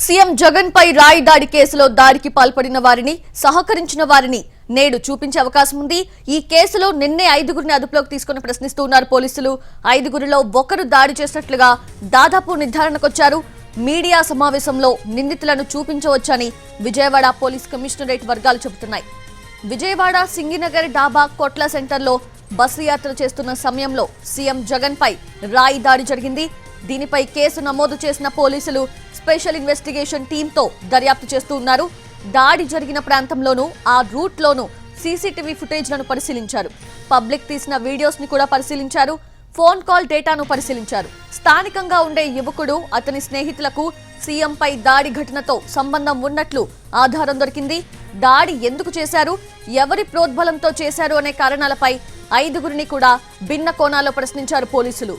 CM Jagan పై రాయి దాడి కేసులో దాడికి పాల్పడిన వారిని సహకరించిన వారిని నేడు చూపించే అవకాశం ఉంది. ఈ కేసులో నిన్నే ఐదుగురిని అదుపులోకి తీసుకుని ప్రశ్నిస్తున్నారు పోలీసులు. ఐదుగురిలో ఒకరు దాడి చేసినట్లుగా దాదాపు నిర్ధారణకొచ్చారు. మీడియా సమావేశంలో నిందితులను చూపించవచ్చని విజయవాడ పోలీస్ కమిషనరేట్ వర్గాలు చెబుతున్నాయి. విజయవాడ సింగినగర్ డాబా కొట్ల సెంటర్లో బస్సు యాత్ర చేస్తున్న సమయంలో సీఎం జగన్ పై రాయి దాడి జరిగింది. దీనిపై కేసు నమోదు చేసిన పోలీసులు స్పెషల్ ఇన్వెస్టిగేషన్ టీంతో దర్యాప్తు చేస్తూ ఉన్నారు. దాడి జరిగిన ప్రాంతంలోనూ ఆ రూట్లోనూ సీసీటీవీ ఫుటేజ్లను పరిశీలించారు. పబ్లిక్ తీసిన వీడియోస్ని కూడా పరిశీలించారు. ఫోన్ కాల్ డేటాను పరిశీలించారు. స్థానికంగా ఉండే యువకుడు అతని స్నేహితులకు సీఎంపై దాడి ఘటనతో సంబంధం ఉన్నట్లు ఆధారం దొరికింది. దాడి ఎందుకు చేశారు? ఎవరి ప్రోద్బలంతో చేశారు అనే కారణాలపై ఐదుగురిని కూడా భిన్న కోణాల్లో ప్రశ్నించారు పోలీసులు.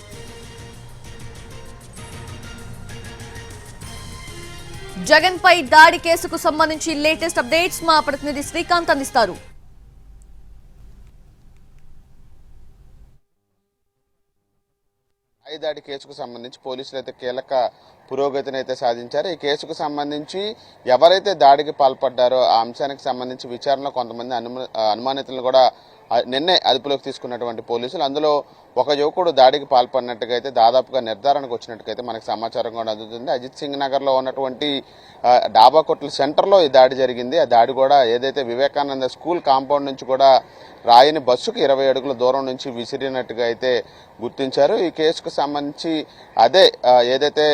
జగన్ పై దాడి కేసుకు సంబంధించి లేటెస్ట్ అప్డేట్స్ మా ప్రతినిధి శ్రీకాంత్ అందిస్తారు. దాడి కేసుకు సంబంధించి పోలీసులు అయితే కీలక పురోగతిని అయితే సాధించారు. ఈ కేసుకు సంబంధించి ఎవరైతే దాడికి పాల్పడ్డారో ఆ అంశానికి సంబంధించి విచారణలో కొంతమంది అనుమానితులను కూడా నిన్నే అదుపులోకి తీసుకున్నటువంటి పోలీసులు అందులో ఒక యువకుడు దాడికి పాల్పడినట్టుగా అయితే దాదాపుగా నిర్ధారణకు వచ్చినట్టుగా అయితే సమాచారం కూడా అందుతుంది. అజిత్ సింగ్ నగర్లో ఉన్నటువంటి డాబా కొట్ల సెంటర్లో ఈ దాడి జరిగింది. ఆ దాడి కూడా ఏదైతే వివేకానంద స్కూల్ కాంపౌండ్ నుంచి కూడా రాయిని బస్సుకు ఇరవై అడుగుల దూరం నుంచి విసిరినట్టుగా అయితే గుర్తించారు. ఈ కేసుకు సంబంధించి అదే ఏదైతే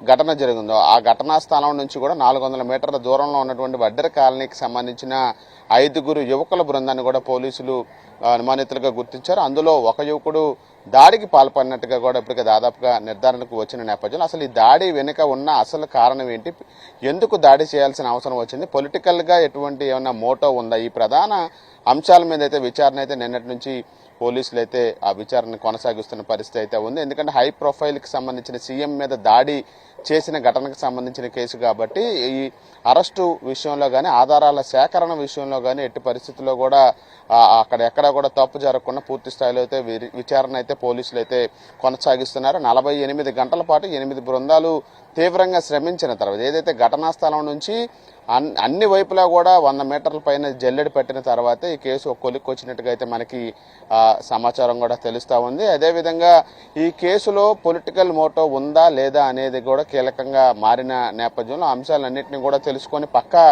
ఘటన జరిగిందో ఆ ఘటనా స్థలం నుంచి కూడా నాలుగు వందల మీటర్ల దూరంలో ఉన్నటువంటి వడ్డెర కాలనీకి సంబంధించిన ఐదుగురు యువకుల బృందాన్ని కూడా పోలీసులు అనుమానితులుగా గుర్తించారు. అందులో ఒక యువకుడు దాడికి పాల్పడినట్టుగా కూడా ఇప్పటికే దాదాపుగా నిర్ధారణకు వచ్చిన నేపథ్యంలో అసలు ఈ దాడి వెనుక ఉన్న అసలు కారణం ఏంటి? ఎందుకు దాడి చేయాల్సిన అవసరం వచ్చింది? పొలిటికల్గా ఎటువంటి ఏమైనా మోటో ఉందా? ఈ ప్రధాన అంశాల మీద అయితే విచారణ అయితే నిన్నటి నుంచి పోలీసులు అయితే ఆ విచారణ కొనసాగిస్తున్న పరిస్థితి అయితే ఉంది. ఎందుకంటే హై ప్రొఫైల్కి సంబంధించిన సీఎం మీద దాడి చేసిన ఘటనకు సంబంధించిన కేసు కాబట్టి ఈ అరెస్టు విషయంలో కానీ ఆధారాల సేకరణ విషయంలో కానీ ఎట్టి పరిస్థితుల్లో కూడా అక్కడ ఎక్కడ కూడా తప్పు జరగకుండా పూర్తి స్థాయిలో అయితే విచారణ అయితే పోలీసులు అయితే కొనసాగిస్తున్నారు. నలభై ఎనిమిది గంటల పాటు ఎనిమిది బృందాలు తీవ్రంగా శ్రమించిన తర్వాత ఏదైతే ఘటనా స్థలం నుంచి అన్- అన్ని వైపులా కూడా వంద మీటర్ల పైన జల్లెడ పెట్టిన తర్వాతే ఈ కేసు ఒక వచ్చినట్టుగా అయితే మనకి సమాచారం కూడా తెలుస్తూ ఉంది. అదేవిధంగా ఈ కేసులో పొలిటికల్ మోటో ఉందా లేదా అనేది కూడా కీలకంగా మారిన నేపథ్యంలో అంశాలన్నింటినీ కూడా తెలుసుకొని పక్కా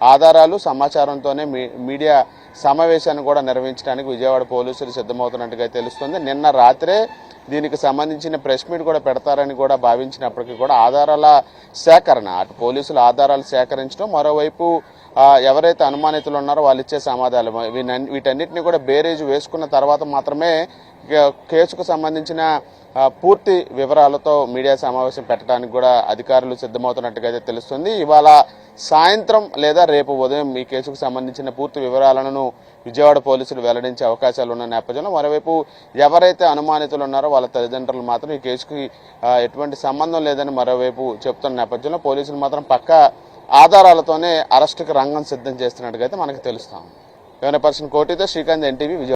ఆధారాలు సమాచారంతోనే మీ మీడియా సమావేశాన్ని కూడా నిర్వహించడానికి విజయవాడ పోలీసులు సిద్ధమవుతున్నట్టుగా తెలుస్తుంది. నిన్న రాత్రే దీనికి సంబంధించిన ప్రెస్ మీట్ కూడా పెడతారని కూడా భావించినప్పటికీ కూడా ఆధారాల సేకరణ అటు పోలీసులు ఆధారాలు సేకరించడం మరోవైపు ఎవరైతే అనుమానితులు ఉన్నారో వాళ్ళు ఇచ్చే సమాధానాలు. వీటన్నిటిని కూడా బేరేజ్ వేసుకున్న తర్వాత మాత్రమే కేసుకు సంబంధించిన పూర్తి వివరాలతో మీడియా సమావేశం పెట్టడానికి కూడా అధికారులు సిద్ధమవుతున్నట్టుగా అయితే తెలుస్తుంది. ఇవాళ సాయంత్రం లేదా రేపు ఉదయం ఈ కేసుకు సంబంధించిన పూర్తి వివరాలను విజయవాడ పోలీసులు వెల్లడించే అవకాశాలు ఉన్న నేపథ్యంలో మరోవైపు ఎవరైతే అనుమానితులు ఉన్నారో వాళ్ళ తల్లిదండ్రులు మాత్రం ఈ కేసుకి ఎటువంటి సంబంధం లేదని మరోవైపు చెప్తున్న నేపథ్యంలో పోలీసులు మాత్రం పక్క ఆధారాలతోనే అరెస్టుకి రంగం సిద్ధం చేస్తున్నట్టుగా అయితే మనకు తెలుస్తాం. కెమెరా పర్సన్ కోటితో శ్రీకాంత్ ఎన్టీవీ విజయవాడ.